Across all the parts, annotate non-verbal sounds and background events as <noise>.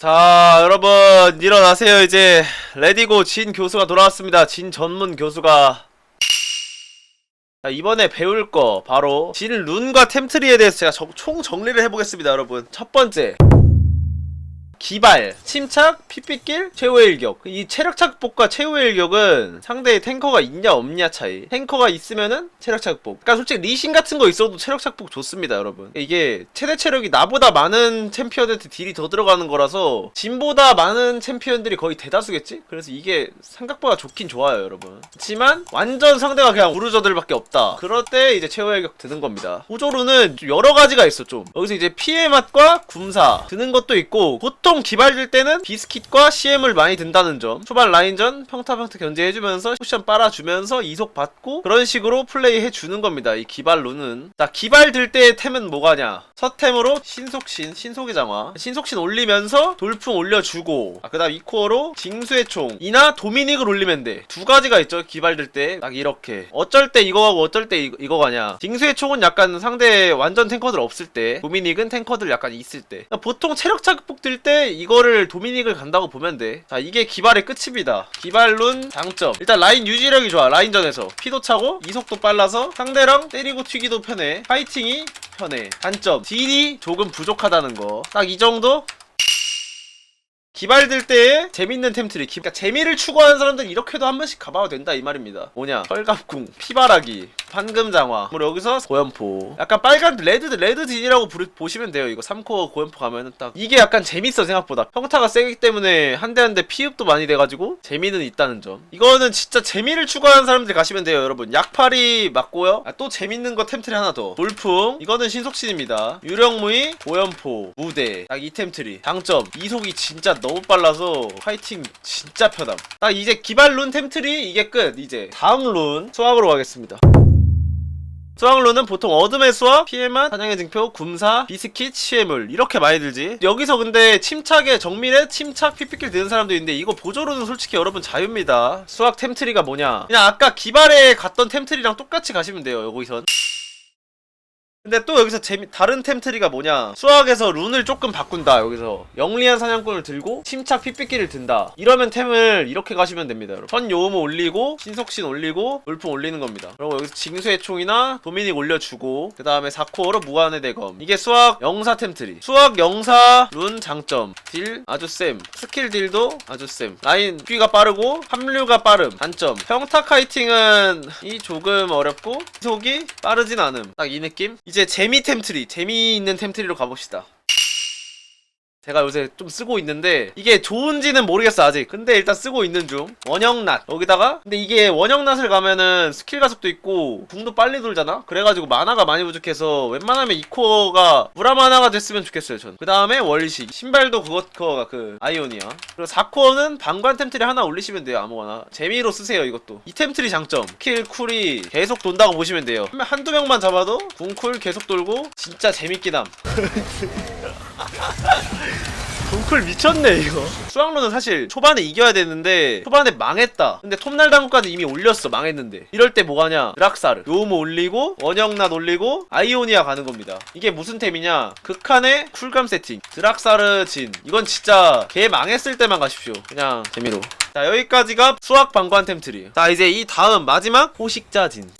자, 여러분, 일어나세요. 이제, 레디고 진 교수가 돌아왔습니다. 진 전문 교수가. 자, 이번에 배울 거, 바로, 진 룬과 템트리에 대해서 제가 정- 총 정리를 해보겠습니다, 여러분. 첫 번째. 기발, 침착, 피피길, 최후의 일격. 이 체력 착복과 최후의 일격은 상대의 탱커가 있냐 없냐 차이. 탱커가 있으면은 체력 착복. 그러니까 솔직히 리신 같은 거 있어도 체력 착복 좋습니다, 여러분. 이게 최대 체력이 나보다 많은 챔피언한테 딜이 더 들어가는 거라서 진보다 많은 챔피언들이 거의 대다수겠지? 그래서 이게 생각보다 좋긴 좋아요, 여러분. 하지만 완전 상대가 그냥 우르저들밖에 없다. 그럴 때 이제 최후의 일격 드는 겁니다. 호조루는 좀 여러 가지가 있어, 좀. 여기서 이제 피해 맛과 굼사 드는 것도 있고 보통 기발될 때는 비스킷과 CM을 많이 든다는 점. 초반 라인전 평타평타 견제해주면서 쿠션 빨아주면서 이속 받고 그런 식으로 플레이 해주는 겁니다. 이 기발루는. 자, 기발 들 때의 템은 뭐가냐? 첫 템으로 신속신, 신속의 장화. 신속신 올리면서 돌풍 올려주고 아, 그 다음 이코어로 징수의 총 이나 도미닉을 올리면 돼. 두 가지가 있죠. 기발 들 때. 딱 이렇게. 어쩔 때 이거 하고 어쩔 때 이거, 이거 가냐. 징수의 총은 약간 상대 완전 탱커들 없을 때 도미닉은 탱커들 약간 있을 때 보통 체력 착복 들때 이거를 도미닉을 간다고 보면 돼. 자, 이게 기발의 끝입니다. 기발룬 장점. 일단 라인 유지력이 좋아. 라인전에서. 피도 차고, 이속도 빨라서 상대랑 때리고 튀기도 편해. 파이팅이 편해. 단점. 딜이 조금 부족하다는 거. 딱 이 정도? 기발들 때에 재밌는 템트리 기- 그러니까 재미를 추구하는 사람들은 이렇게도 한 번씩 가봐도 된다 이 말입니다 뭐냐 헐갑궁 피바라기 판금장화. 그리고 여기서 고연포. 약간 빨간 레드 레드 딘이라고 보시면 돼요. 이거 3코어 고연포 가면은 딱. 이게 약간 재밌어 생각보다. 평타가 세기 때문에 한 대 한 대 피흡도 많이 돼가지고 재미는 있다는 점. 이거는 진짜 재미를 추구하는 사람들 가시면 돼요 여러분. 약팔이 맞고요. 아, 또 재밌는 거 템트리 하나 더. 돌풍. 이거는 신속신입니다. 유령무이 고연포 무대. 딱 이 템트리. 장점. 이속이 진짜 너무 빨라서 파이팅 진짜 편함. 딱 이제 기발룬 템트리. 이게 끝. 이제 다음 룬 수학으로 가겠습니다 수학론은 보통 어둠의 수학, 피해만, 사냥의 증표, 굼사, 비스킷, 시해물. 이렇게 많이 들지. 여기서 근데 침착에 정밀에 침착 피피킬 드는 사람도 있는데 이거 보조로는 솔직히 여러분 자유입니다. 수학 템트리가 뭐냐. 그냥 아까 기발에 갔던 템트리랑 똑같이 가시면 돼요 여기선 근데 또 여기서 재미 다른 템트리가 뭐냐. 수학에서 룬을 조금 바꾼다 여기서. 영리한 사냥꾼을 들고 침착 핏빛기를 든다. 이러면 템을 이렇게 가시면 됩니다 여러분. 선 요음을 올리고 신속신 올리고 돌풍 올리는 겁니다. 그리고 여기서 징수의 총이나 도미닉 올려주고 그 다음에 4코어로 무한의 대검. 이게 수학 영사 템트리. 수학 영사 룬 장점. 딜 아주 쌤. 스킬 딜도 아주 쌤. 라인 뛰가 빠르고 합류가 빠름. 단점. 평타 카이팅은 이 조금 어렵고 속이 빠르진 않음. 딱 이 느낌? 이제 재미 템트리 재미있는 템트리로 가봅시다 제가 요새 좀 쓰고 있는데 이게 좋은지는 모르겠어 아직. 근데 일단 쓰고 있는 중. 원형낫. 여기다가 근데 이게 원형낫을 가면은 스킬 가속도 있고 궁도 빨리 돌잖아? 그래가지고 만화가 많이 부족해서 웬만하면 이 코어가 무라 만화가 됐으면 좋겠어요 전 그 다음에 월식. 신발도 그것 코어가 그 아이오니아. 그리고 4코어는 방관 템트리 하나 올리시면 돼요 아무거나. 재미로 쓰세요 이것도. 이 템트리 장점. 킬 쿨이 계속 돈다고 보시면 돼요. 한- 한두 명만 잡아도 궁쿨 계속 돌고 진짜 재밌긴 함 <laughs> <laughs> 동클 미쳤네 이거. 수학로는 사실 초반에 이겨야 되는데 초반에 망했다. 근데 톱날 당구까지 이미 올렸어 망했는데. 이럴 때 뭐가냐? 드락사르. 요모 올리고 원형낫 올리고 아이오니아 가는 겁니다. 이게 무슨 템이냐? 극한의 쿨감 세팅. 드락사르 진. 이건 진짜 개 망했을 때만 가십시오. 그냥 재미로. 자 여기까지가 수학 방관 템트리. 자 이제 이 다음 마지막 호식자 진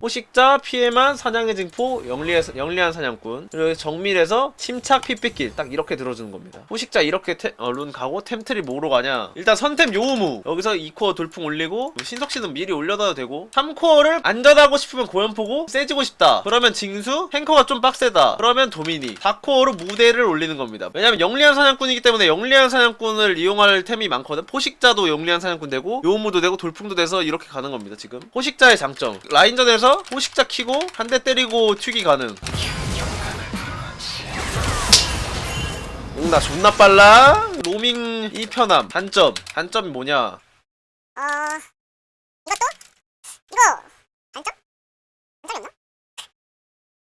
호식자 피해만 사냥의 증포 영리해, 영리한 사냥꾼. 그리고 정밀에서 침착 피삐길 딱 이렇게 들어주는 겁니다. 호식자 이렇게 테, 어, 룬 가고 템트리 뭐로 가냐? 일단 선템 요우무. 여기서 2코어 돌풍 올리고 신속신은 미리 올려놔도 되고 3코어를 안전하고 싶으면 고연포고 세지고 싶다. 그러면 징수 탱커가 좀 빡세다. 그러면 도미니. 4코어로 무대를 올리는 겁니다. 왜냐면 영리한 사냥꾼이기 때문에 영리한 사냥꾼을 이용할 템이 많거든. 포식자도 영리한 사냥꾼 되고 요우무도 되고 돌풍도 돼서 이렇게 가는 겁니다 지금. 포식자의 장점. 라인전에서 호식자 키고 한 대 때리고 튀기 가능 응나 존나 빨라 로밍 이 편함 단점 단점이 뭐냐 어 이것도 이거 단점? 단점이 없나?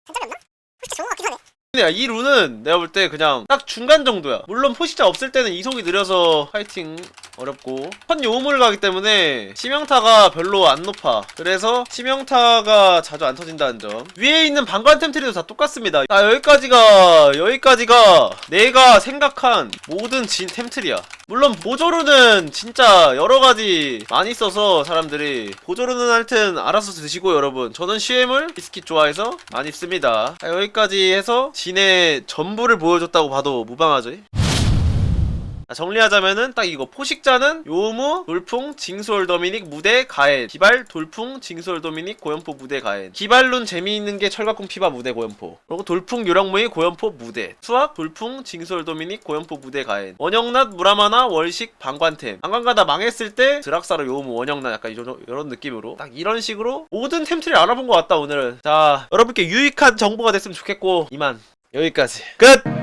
단점이 없나? 솔직히 좋은 것 같긴 하네 야, 이 룬은 내가 볼 때 그냥 딱 중간 정도야. 물론 포시자 없을 때는 이속이 느려서 파이팅 어렵고 첫 요음을 가기 때문에 치명타가 별로 안 높아. 그래서 치명타가 자주 안 터진다는 점. 위에 있는 방관 템트리도 다 똑같습니다. 아 여기까지가 여기까지가 내가 생각한 모든 진 템트리야. 물론 보조루는 진짜 여러 가지 많이 써서 사람들이 보조루는 하여튼 알아서 드시고 여러분 저는 CM을 비스킷 좋아해서 많이 씁니다 자, 여기까지 해서 진의 전부를 보여줬다고 봐도 무방하죠 자, 정리하자면은 딱 이거. 포식자는 요무, 돌풍, 징솔 도미닉, 무대, 가엔. 기발, 돌풍, 징솔 도미닉, 고연포, 무대, 가엔. 기발룬 재미있는 게 철갑궁 피바, 무대, 고연포. 그리고 돌풍, 요랑무이, 고연포, 무대. 수학, 돌풍, 징솔 도미닉, 고연포, 무대, 가엔. 원영낫, 무라마나, 월식, 방관템. 방관가다 망했을 때 드락사로 요무, 원영낫 약간 이런, 이런 느낌으로. 딱 이런 식으로 모든 템트를 알아본 것 같다 오늘은. 자 여러분께 유익한 정보가 됐으면 좋겠고 이만. 여기까지. 끝!